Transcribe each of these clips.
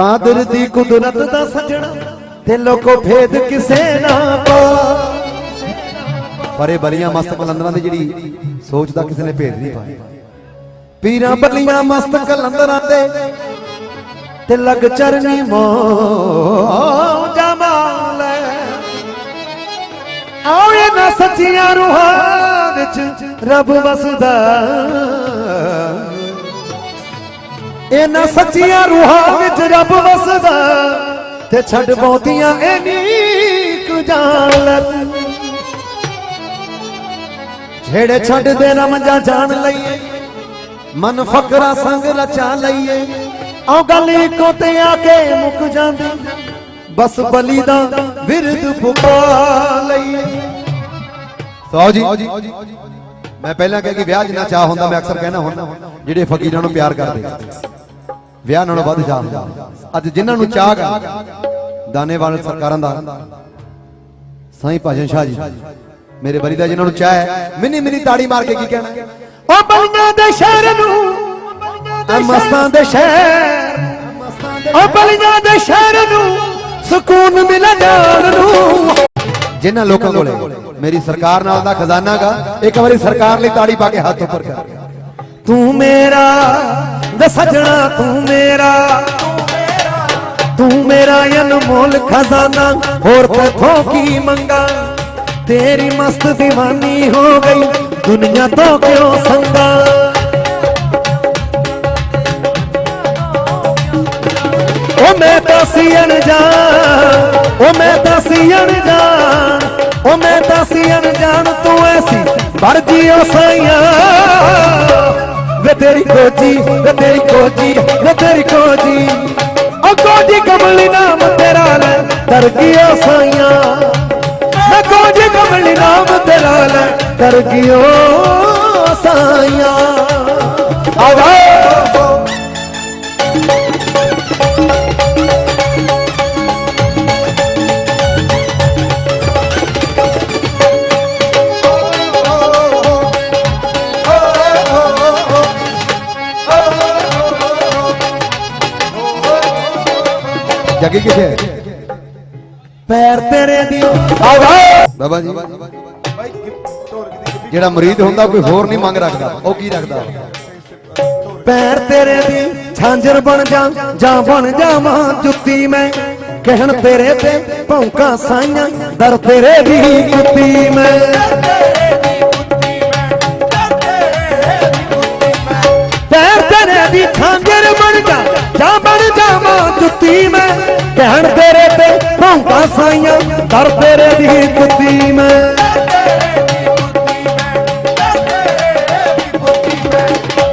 ਕਾਦਰ ਦੀ ਕੁਦਰਤ ਦਾ ਸਜਣਾ ਤੇ ਲੋਕੋ ਭੇਦ ਕਿਸੇ ਨਾ ਪਾ। ਪਰੇ ਬਲੀਆਂ ਮਸਤ ਕਲੰਦਰਾਂ ਦੀ ਜਿਹੜੀ ਸੋਚ ਦਾ ਕਿਸੇ ਨੇ ਭੇਦ ਨਹੀਂ ਪਾਇਆ। ਪੀਰਾਂ ਬਲੀਆਂ ਮਸਤ ਕਲੰਦਰਾਂ ਦੇ ਤੇ ਲਗ ਚਰਨੀ ਮੋ ਜਮਾਲ ਇਹਨਾਂ ਸੱਚੀਆਂ ਰੂਹਾਂ ਵਿੱਚ ਰੱਬ ਵਸਦਾ। ਇਹਨਾਂ ਸੱਚੀਆਂ ਰੂਹਾਂ ਵਿੱਚ ਰੱਬ ਵਸਦਾ ਤੇ ਛੱਡ ਬਹੁਤੀਆਂ ਐਨੀ ਕੁ ਜਾਲਤ ਜਿਹੜੇ ਛੱਡ ਦੇ ਨਾ ਮੰਜਾ ਜਾਣ ਲਈਏ। ਮਨ ਫਕਰਾ ਸੰਗ ਰਚਾ ਲਈਏ। ਆਓ ਗੱਲ ਇੱਕੋ ਤੇ ਆ ਕੇ ਮੁੱਕ ਜਾਂਦੀ। ਬਸ ਬਲੀ ਦਾ ਵਿਰਦ ਫੁਕਾ ਲਈਏ। ਸੋ ਜੀ। ਮੈਂ ਪਹਿਲਾਂ ਕਿਹਾ ਕਿ ਵਿਆਹ ਜਿੰਨਾ ਚਾਹ ਹੁੰਦਾ ਮੈਂ ਅਕਸਰ ਕਹਿਣਾ ਹੁੰਦਾ ਜਿਹੜੇ ਫਕੀਰਾਂ ਨੂੰ ਪਿਆਰ ਕਰਦੇ। ਵਿਆਹ ਨਾਲੋਂ ਵੱਧ ਹੁੰਦਾ ਅੱਜ ਜਿਨ੍ਹਾਂ ਨੂੰ ਚਾਹ ਗਾ ਦਾਨੇਵਾਲ ਸਰਕਾਰਾਂ ਦਾ। ਸਾਈਂ ਭਜਨ ਸ਼ਾਹ ਜੀ ਮੇਰੇ ਬਰੀ ਦਾ ਜਿਨ੍ਹਾਂ ਨੂੰ ਚਾਹ ਹੈ ਮਿੰਨੀ ਮਿੰਨੀ ਤਾੜੀ ਮਾਰ ਕੇ ਕੀ ਕਹਿਣਾ? ਉਹ ਬਲੀਆਂ ਦੇ ਸ਼ਹਿਰ ਨੂੰ ਆ ਮਸਤਾਂ ਦੇ ਸ਼ਹਿਰ ਉਹ ਬਲੀਆਂ ਦੇ ਸ਼ਹਿਰ ਨੂੰ ਸਕੂਨ ਮਿਲੇ ਜਾਣ ਨੂੰ। ਜਿਨ੍ਹਾਂ ਲੋਕਾਂ ਕੋਲੇ ਮੇਰੀ ਸਰਕਾਰ ਨਾਲ ਦਾ ਖਜ਼ਾਨਾ ਗਾ ਇੱਕ ਵਾਰੀ ਸਰਕਾਰ ਲਈ ਤਾੜੀ ਪਾ ਕੇ ਹੱਥ ਉੱਪਰ ਕਰ। ਤੂੰ ਮੇਰਾ ਵੇ ਸਜਣਾ ਤੂੰ ਮੇਰਾ। ਤੂੰ ਮੇਰਾ ਅਨਮੋਲ ਖਜ਼ਾਨਾ, ਹੋਰ ਤੇਥੋਂ ਕੀ ਮੰਗਾ? ਤੇਰੀ ਮਸਤ دیਵਾਨੀ ਹੋ ਗਈ, ਦੁਨੀਆ ਤੋਂ ਕਿਉਂ ਸੰਗਾ? ਉਹ ਮੈਂ ਤਾਂ ਸੀ ਅਣਜਾਣ ਉਹ ਮੈਂ ਤਾਂ ਸੀ ਅਣਜਾਣ ਉਹ ਮੈਂ ਤਾਂ ਸੀ ਅਣਜਾਣ, ਤੂੰ ਐਸੀ ਵਰਜੀ ਉਹ ਸਾਈਆਂ। ਤੇਰੀ ਖੋਜੀ, ਨਾ ਤੇਰੀ ਖੋਜੀ, ਨਾ ਤੇਰੀ ਖੋਜੀ। ਓ ਗੋਜੀ ਕਮਲੀ ਨਾਮ ਤੇਰਾ ਲੈ, ਤਰ ਗਿਆ ਸਾਈਆਂ। ਨਾ ਗੋਜੀ ਕਮਲੀ ਨਾਮ ਤੇਰਾ ਲੈ, ਤਰ ਗਿਓ ਸਾਈਆਂ। ਆਵਾ ਜੱਗੀ ਕਿੱਥੇ ਪੈਰ ਤੇਰੇ ਦੀ ਆਵਾ ਬਾਬਾ ਜੀ। ਜਿਹੜਾ ਮਰੀਦ ਹੁੰਦਾ ਕੋਈ ਹੋਰ ਨਹੀਂ ਮੰਗ ਰੱਖਦਾ। ਉਹ ਕੀ ਰੱਖਦਾ? ਪੈਰ ਤੇਰੇ ਦੀ ਛਾਂਜਰ ਬਣ ਜਾ ਜਾਂ ਬਣ ਜਾਵਾਂ ਜੁੱਤੀ ਮੈਂ। ਕਹਿਣ ਤੇਰੇ ਤੇ ਭੌਂਕਾ ਸਾਈਆਂ ਦਰ ਤੇਰੇ ਦੀ ਕੁੱਤੀ ਮੈਂ। ਕਹਿਣ ਤੇਰੇ ਤੇ ਭੌਂਕਾ ਸਾਈਆਂ ਦਰ ਤੇਰੇ ਦੀ ਕੁੱਤੀ ਮੈਂ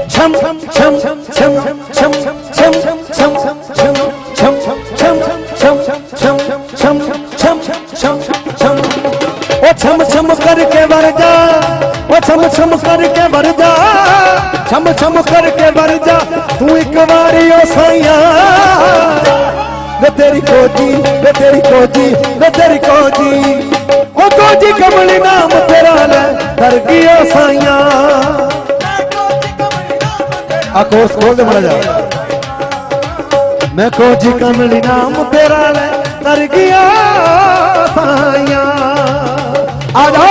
ਛਮ ਛਮ ਛਮ ਛਮ ਛਮ ਛਮ ਛਮ ਛਮ ਛਮ ਛਮ ਛਮ ਛਮ ਛਮ ਛਮ ਛਮ ਛਮ ਛਮ ਛਮ ਉਹ ਛਮ ਛਮ ਕਰਕੇ ਵਰ ਜਾ ਉਹ ਛਮ ਛਮ ਕਰਕੇ ਵਰ ਜਾ ਛਮ ਛਮ ਕਰਕੇ ਵਰ ਜਾ ਤੂੰ ਇੱਕ ਵਾਰੀ ਉਹ ਸਾਈਆਂ ਵੇ ਤੇਰੀ ਕੋਜੀ ਵੇ ਤੇਰੀ ਕੋਜੀ ਵੇ ਤੇਰੀ ਕੋਜੀ ਉਹ ਕੋਜੀ ਕਮਲੀ ਨਾਮ ਤੇਰਾ ਲੈ ਕਰ ਗਿਓ ਸਾਈਆਂ। ਆ ਕੋਰਸ ਖੋਲ ਦੇ ਮੜਾ ਜਾ ਮੈਂ ਕੋਜੀ ਕਮਲੀ ਨਾਮ ਤੇਰਾ ਲੈ ਤਰ ਗਿਆ ਸਾਈਆਂ। ਆ ਜਾ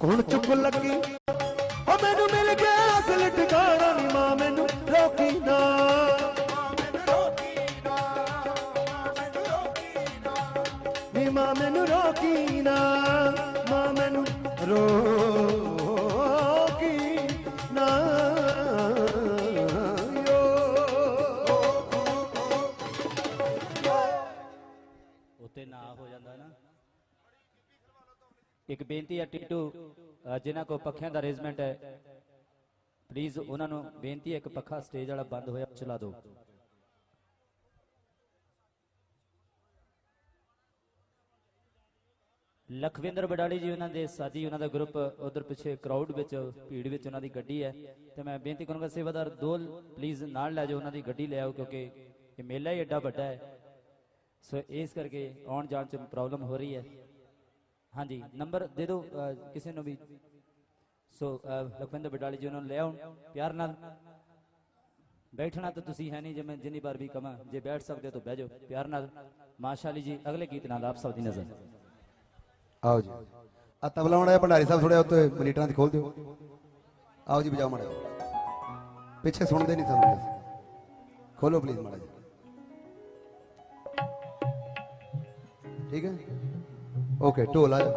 ਕੌਣ ਚੁੱਕ ਲੱਗੀ? ਇੱਕ ਬੇਨਤੀ ਹੈ ਟਿੱਟੂ ਅ, ਜਿਨ੍ਹਾਂ ਕੋ ਪੱਖਿਆਂ ਦਾ ਅਰੇਂਜਮੈਂਟ ਹੈ। ਪਲੀਜ਼ ਉਹਨਾਂ ਨੂੰ ਬੇਨਤੀ ਹੈ ਇੱਕ ਪੱਖਾ ਸਟੇਜ ਵਾਲਾ ਬੰਦ ਹੋਇਆ ਚਲਾ ਦਿਓ। ਲਖਵਿੰਦਰ ਬਡਾਲੀ ਜੀ ਉਹਨਾਂ ਦੇ ਸਾਥੀ ਉਹਨਾਂ ਦਾ ਗਰੁੱਪ ਉਧਰ ਪਿੱਛੇ ਕਰਾਊਡ ਵਿੱਚ ਭੀੜ ਵਿੱਚ ਉਹਨਾਂ ਦੀ ਗੱਡੀ ਹੈ। ਤੇ ਮੈਂ ਬੇਨਤੀ ਕਰੂੰਗਾ ਸੇਵਾਦਾਰ ਦੋਲ ਪਲੀਜ਼ ਨਾਲ ਲੈ ਜਾਓ ਉਹਨਾਂ ਦੀ ਗੱਡੀ ਲੈ ਆਓ ਕਿਉਂਕਿ ਇਹ ਮੇਲਾ ਹੀ ਐਡਾ ਵੱਡਾ ਹੈ। ਸੋ ਇਸ ਕਰਕੇ ਆਉਣ ਜਾਣ ਚ ਪ੍ਰੋਬਲਮ ਹੋ ਰਹੀ ਹੈ। ਹਾਂਜੀ ਨੰਬਰ ਦੇ ਦਿਓ ਅਹ, ਕਿਸੇ ਨੂੰ ਵੀ। ਸੋ ਅਹ, ਲਖਵਿੰਦਰ ਬਡਾਲੀ ਜੀ ਉਹਨਾਂ ਨੂੰ ਲੈ ਆਉਣ ਪਿਆਰ ਨਾਲ। ਬੈਠਣਾ ਤਾਂ ਤੁਸੀਂ ਹੈ ਨਹੀਂ ਜੇ ਮੈਂ ਜਿੰਨੀ ਵਾਰ ਵੀ ਕਵਾਂ ਜੇ ਬੈਠ ਸਕਦੇ ਹੋ ਤਾਂ ਬਹਿ ਜਾਓ ਪਿਆਰ ਨਾਲ। ਮਾਸ਼ਾਅੱਲੀ ਜੀ ਅਗਲੇ ਗੀਤ ਨਾਲ ਆਪ ਸਭ ਦੀ ਨਜ਼ਰ। ਆਓ ਜੀ। ਆ ਤਬਲਾ ਮਾੜਾ ਜਿਹਾ ਭੰਡਾਰੀ ਸਾਹਿਬ ਥੋੜੇ ਉੱਤੇ ਮਨੀਟਰਾਂ 'ਚ ਖੋਲ ਦਿਓ। ਆਓ ਜੀ ਵਜਾਓ ਮਾੜਾ ਜਿਹਾ। ਪਿੱਛੇ ਸੁਣਦੇ ਨਹੀਂ ਸਾਨੂੰ ਖੋਲੋ ਪਲੀਜ਼ ਮਾੜਾ ਜੀ ਠੀਕ ਹੈ? ਓਕੇ ਢੋਲ ਆਇਓ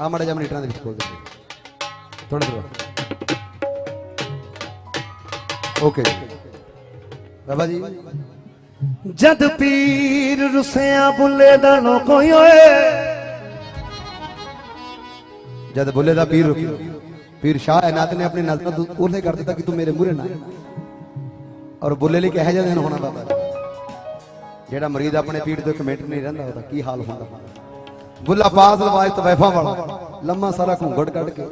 ਆ ਮਾੜਾ ਜਿਹਾ ਮਨੀਟਰਾਂ ਦੇ ਵਿੱਚ ਖੋਲ ਦਿਓ ਥੋੜਾ ਥੋੜਾ ਓਕੇ ਬਾਬਾ ਜੀ ਜਦ ਪੀਰ ਰੁਸਿਆ ਬੁੱਲੇ ਦਾ ਨੋ ਕੋਈ ਓਏ ਜਦ ਬੁੱਲੇ ਦਾ ਪੀਰ ਰੁਕੀ ਪੀਰ ਸ਼ਾਹ ਇਨਾਤ ਨੇ ਆਪਣੀ ਨਜ਼ਰ ਤੋਂ ਉਹਲੇ ਕਰ ਦਿੱਤਾ ਕਿ ਤੂੰ ਮੇਰੇ ਮੂਹਰੇ ਨਾ। ਔਰ ਬੁੱਲੇ ਲਈ ਕਿਹੋ ਜਿਹਾ ਦਿਨ ਹੋਣਾ ਬਾਬਾ ਜਿਹੜਾ ਮਰੀਦ ਆਪਣੇ ਪੀੜ ਤੋਂ ਇੱਕ ਨਹੀਂ ਰਹਿੰਦਾ, ਉਹਦਾ ਕੀ ਹਾਲ ਹੁੰਦਾ? ਬੁੱਲਾ ਬਾਜ਼ ਲਵਾਜ ਤਵੈਫਾ ਵਾਲਾ, ਲੰਮਾ ਸਾਰਾ ਘੁੰਗੜ ਕੱਢ ਕੇ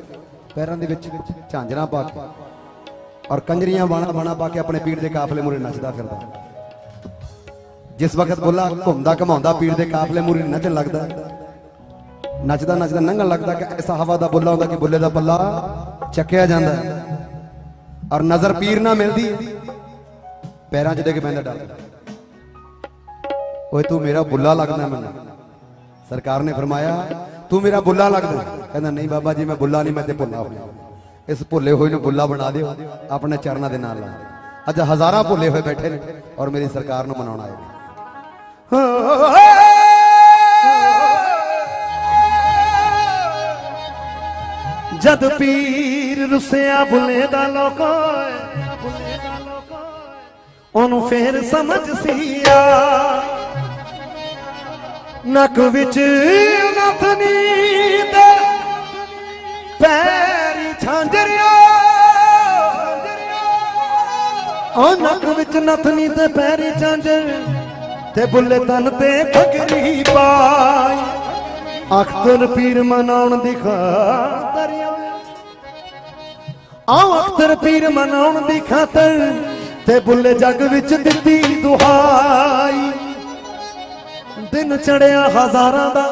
ਪੈਰਾਂ ਦੇ ਵਿੱਚ ਝਾਂਜਰਾਂ ਪਾ ਕੇ ਔਰ ਕੰਜਰੀਆਂ ਬਾਣਾ ਬਾਣਾ ਪਾ ਕੇ ਆਪਣੇ ਪੀੜ ਦੇ ਕਾਫਲੇ ਮੂਹਰੇ ਨੱਚਦਾ ਫਿਰਦਾ। ਜਿਸ ਵਕਤ ਬੁੱਲਾ ਘੁੰਮਦਾ ਘਮਾਉਂਦਾ ਪੀੜ ਦੇ ਕਾਫਲੇ ਮੂਹਰੇ ਨੱਚਣ ਲੱਗਦਾ, ਨੱਚਦਾ ਨੱਚਦਾ ਨੰਗਣ ਲੱਗਦਾ ਕਿ ਐਸਾ ਹਵਾ ਦਾ ਬੁੱਲਾ ਹੁੰਦਾ ਕਿ ਬੁੱਲੇ ਦਾ ਪੱਲਾ ਚੱਕਿਆ ਜਾਂਦਾ ਔਰ ਨਜ਼ਰ ਪੀਰ ਨਾ ਮਿਲਦੀ ਪੈਰਾਂ 'ਚ ਡਿੱਗ ਪੈਂਦਾ ਡਰ। ਓਏ ਤੂੰ ਮੇਰਾ ਬੁੱਲਾ ਲੱਗਦਾ ਮੈਨੂੰ। ਸਰਕਾਰ ਨੇ ਫਰਮਾਇਆ, ਤੂੰ ਮੇਰਾ ਬੁੱਲਾ ਲੱਗਦਾ। ਕਹਿੰਦਾ, ਨਹੀਂ ਬਾਬਾ ਜੀ, ਮੈਂ ਬੁੱਲਾ ਨਹੀਂ, ਮੈਂ ਤੇ ਭੁੱਲਾ ਹੋਇਆ ਇਸ ਭੁੱਲੇ ਹੋਏ ਨੂੰ ਬੁੱਲਾ ਬਣਾ ਦਿਓ, ਆਪਣੇ ਚਰਨਾਂ ਦੇ ਨਾਲ ਲਾ ਅੱਜ ਹਜ਼ਾਰਾਂ ਭੁੱਲੇ ਹੋਏ ਬੈਠੇ ਨੇ ਔਰ ਮੇਰੀ ਸਰਕਾਰ ਨੂੰ ਮਨਾਉਣ ਆਏ ਨੇ। ਜਦ ਪੀਰ ਰੁਸਿਆ ਬੁੱਲੇ ਦਾ ਲੋਕੋ ਉਹਨੂੰ ਫੇਰ ਸਮਝ ਸੀ ਆ। ਨੱਕ ਵਿੱਚ ਨਥਨੀ ਦੇ ਪੈਰੀ ਛਾਂਜਰਿਆ। ਉਹ ਨੱਕ ਵਿੱਚ ਨਥਨੀ ਤੇ ਪੈਰੀ ਝਾਂਜਰ ਤੇ ਬੁੱਲੇ ਤਨ ਤੇ ਫਕਰੀ ਪਾਈ। ਅਖਤਰ ਪੀਰ ਮਨਾਉਣ ਦੀ ਖਾਤਰ। ਆਓ ਅਖਤਰ ਪੀਰ ਮਨਾਉਣ ਦੀ ਖਾਤਰ। ਤੇ ਬੁੱਲੇ ਜੱਗ ਵਿੱਚ ਦਿੱਤੀ ਦੁਹਾਈ। ਦਿਨ ਚੜਿਆ ਹਜ਼ਾਰਾਂ ਦਾ।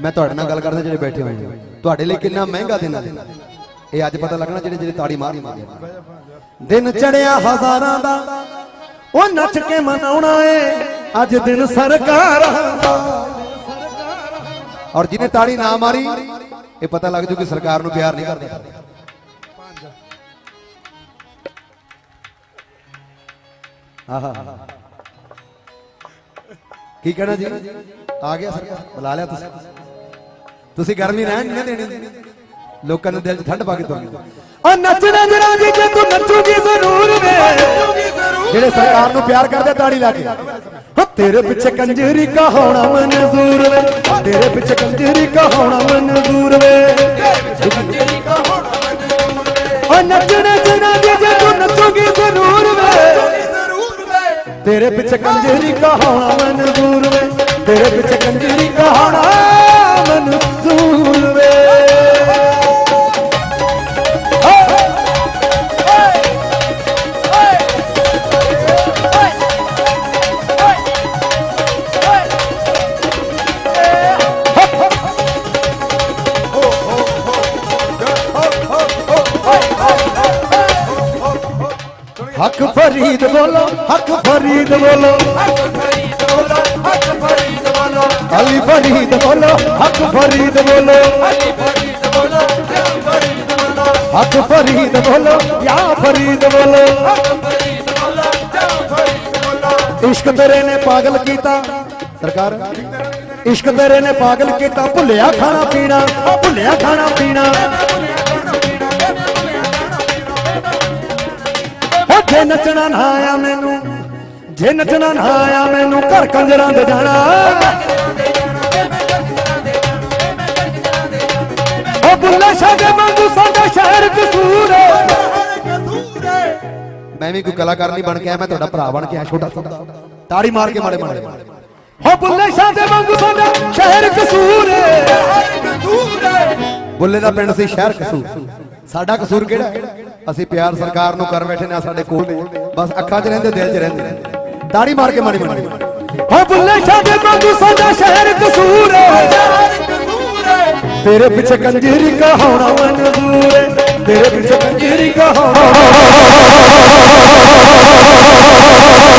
ਮੈਂ ਤੁਹਾਡੇ ਨਾਲ ਗੱਲ ਕਰਦਾ ਜਿਹੜੇ ਬੈਠੇ ਹੋਏ ਨੇ। ਤੁਹਾਡੇ ਲਈ ਕਿੰਨਾ ਮਹਿੰਗਾ ਦਿਨ ਹੈ ਇਹ ਅੱਜ ਪਤਾ ਲੱਗਣਾ ਜਿਹੜੇ ਜਿਹੜੇ ਤਾੜੀ ਮਾਰ ਮਾਰਦੇ ਦਿਨ ਚੜਿਆ ਹਜ਼ਾਰਾਂ ਦਾ। ਉਹ ਨੱਚ ਕੇ ਮਨਾਉਣਾ ਏ। ਅੱਜ ਦਿਨ ਸਰਕਾਰਾਂ ਔਰ ਜਿਹਨੇ ਤਾੜੀ ਨਾ ਮਾਰੀ ਇਹ ਪਤਾ ਲੱਗ ਜੂ ਕਿ ਸਰਕਾਰ ਨੂੰ ਪਿਆਰ ਨਹੀਂ ਕਰਦੇ। ਆਹਾ ਕੀ ਕਹਿਣਾ ਜੀ? ਆ ਗਿਆ ਸਰਕਾਰ ਬੁਲਾ ਲਿਆ ਤੁਸੀਂ। ਤੁਸੀਂ ਗਰਮੀ ਰਹਿਣ ਨਹੀਂ ਦੇਣੀ। ਲੋਕਾਂ ਨੂੰ ਦਿਲ 'ਚ ਠੰਡ ਪਾ ਕੇ ਤੁਹਾਨੂੰ ਉਹ ਨੱਚਣਾ ਜਰਾ ਜੀ ਜੇ ਤੂੰ ਨੱਚੂਗੀ ਜ਼ਰੂਰ ਵੇ। ਜਿਹੜੇ ਸਰਕਾਰ ਨੂੰ ਪਿਆਰ ਕਰਦੇ ਤਾੜੀ ਲਾ ਕੇ। ਹੋ ਤੇਰੇ ਪਿੱਛੇ ਕੰਜਰੀ ਕਹਾਉਣਾ ਮਨਜ਼ੂਰ ਵੇ। ਤੇਰੇ ਪਿੱਛੇ ਕੰਜਰੀ ਕਹਾਉਣਾ ਮਨਜ਼ੂਰ ਵੇ। ਉਹ ਨੱਚਣਾ ਤੇਰੇ ਪਿੱਛੇ ਕੰਜਰੀ ਕਹਾਉਣਾ ਮਨਜ਼ੂਰ ਵੇ, ਤੇਰੇ ਪਿੱਛੇ ਕੰਜਰੀ ਕਹਾਉਣਾ ਮਨਜ਼ੂਰ ਵੇ। ਹੱਕ ਫਰੀਦ ਬੋਲੋ ਹੱਕ ਫਰੀਦ ਬੋਲੋ ਅਲੀ ਫਰੀਦ ਬੋਲੋ ਹੱਕ ਫਰੀਦ ਬੋਲੋ ਹੱਕ ਫਰੀਦ ਬੋਲੋ ਯਾ ਫਰੀਦ ਬੋਲੋ ਇਸ਼ਕ ਤੇਰੇ ਨੇ ਪਾਗਲ ਕੀਤਾ। ਸਰਕਾਰ, ਇਸ਼ਕ ਤੇਰੇ ਨੇ ਪਾਗਲ ਕੀਤਾ। ਭੁੱਲਿਆ ਖਾਣਾ ਪੀਣਾ, ਭੁੱਲਿਆ ਖਾਣਾ ਪੀਣਾ। ਉੱਥੇ ਨੱਚਣਾ ਨਾ ਆਇਆ ਮੈਨੂੰ। ਜੇ ਨੱਚਣਾ ਨਾ ਆਇਆ ਮੈਨੂੰ ਘਰ ਕੰਜਰਾਂ ਦੇ ਜਾਣਾ ਉਹ ਬੁੱਲੇ ਸ਼ਾਹ ਦੇ ਮੰਗੂ ਸਾਡਾ ਸ਼ਹਿਰ ਕਸੂਰ ਮੈਂ ਵੀ ਕੋਈ ਕਲਾਕਾਰ ਨਹੀਂ ਬਣ ਕੇ ਆਇਆ ਮੈਂ ਤੁਹਾਡਾ ਭਰਾ ਬਣ ਕੇ ਆਇਆ ਛੋਟਾ ਛੋਟਾ ਤਾੜੀ ਮਾਰ ਕੇ ਮਾਰੇ ਮਾਰੇ ਹੋ ਬੁੱਲੇ ਸ਼ਾਹ ਦੇ ਵਾਂਗੂ ਸਾਡਾ ਸ਼ਹਿਰ ਕਸੂਰ ਬੁੱਲੇ ਦਾ ਪਿੰਡ ਸੀ ਸ਼ਹਿਰ ਕਸੂਰ। ਸਾਡਾ ਕਸੂਰ ਕਿਹੜਾ? ਅਸੀਂ ਪਿਆਰ ਸਰਕਾਰ ਨੂੰ ਕਰ ਬੈਠੇ ਨੇ ਸਾਡੇ ਕੋਲ ਬਸ ਅੱਖਾਂ 'ਚ ਰਹਿੰਦੇ ਦਿਲ 'ਚ ਰਹਿੰਦੇ। ਤਾੜੀ ਮਾਰ ਕੇ ਮਾੜੀ ਮਾੜੀ ਹੋ ਬੁੱਲੇ ਸਾਡੇ ਵਾਂਗੂ ਸਾਡਾ ਸ਼ਹਿਰ ਕਸੂਰ ਤੇਰੇ ਪਿੱਛੇ ਕੰਜੀਰੀ ਕਹਾਉਣਾ ਮਨਜ਼ੂਰ ਏ ਤੇਰੇ ਪਿੱਛੇ ਕੰਜੀਰੀ ਕਹਾਉਣਾ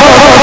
ਕੌਣ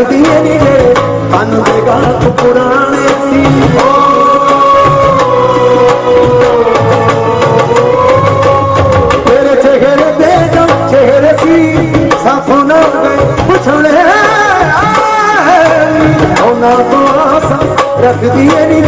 ਰੱਖਦੀਆਂ ਨਹੀਂ ਰੇ ਕੰਨ ਦੇ ਗਾਤ ਪੁਰਾਣੇ ਸੀ ਤੇਰੇ ਚਿਹਰੇ ਤੇ ਜੋ ਚਿਹਰੇ ਸੀ ਸਾਥੋਂ ਨਾ ਗਏ ਬੁਝਾਏ ਉਹਨਾਂ ਤੋਂ ਆਸਾਂ ਰੱਖਦੀਆਂ ਨਹੀਂ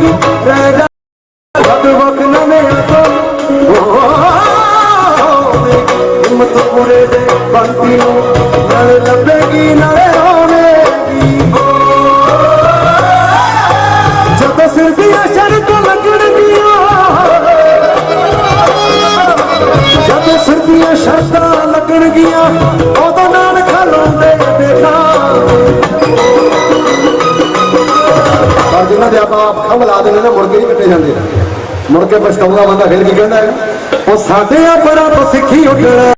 ਰਹਿ ਜਾ ਵਕ ਵਕ ਨਵੇਂ ਤੋਂ ਹਿੰਮਤ ਪੂਰੇ ਦੇ ਬੰਟੀ ਨੂੰ ਨਾਲੇ ਲੱਭੇਗੀ ਨਾਲੇ ਰੋਵੇਗੀ ਜਦੋਂ ਸਿਰ ਦੀਆਂ ਸ਼ਰਤਾਂ ਲੱਗਣਗੀਆਂ ਜਦ ਸਿਰ ਦੀਆਂ ਸ਼ਰਤਾਂ ਲੱਗਣਗੀਆਂ ਪਰ ਦੇ ਆਪਾਂ ਖੰਭ ਲਾ ਦਿੰਦੇ ਨੇ, ਮੁੜ ਕੇ ਨਹੀਂ ਕੱਟੇ ਜਾਂਦੇ। ਮੁੜ ਕੇ ਪਛਤਾਉਂਦਾ ਬੰਦਾ, ਫਿਰ ਕੀ ਕਹਿੰਦਾ ਉਹ ਸਾਡੇ ਆ ਬੜਾ ਸਿੱਖੀ ਉੱਠਣਾ।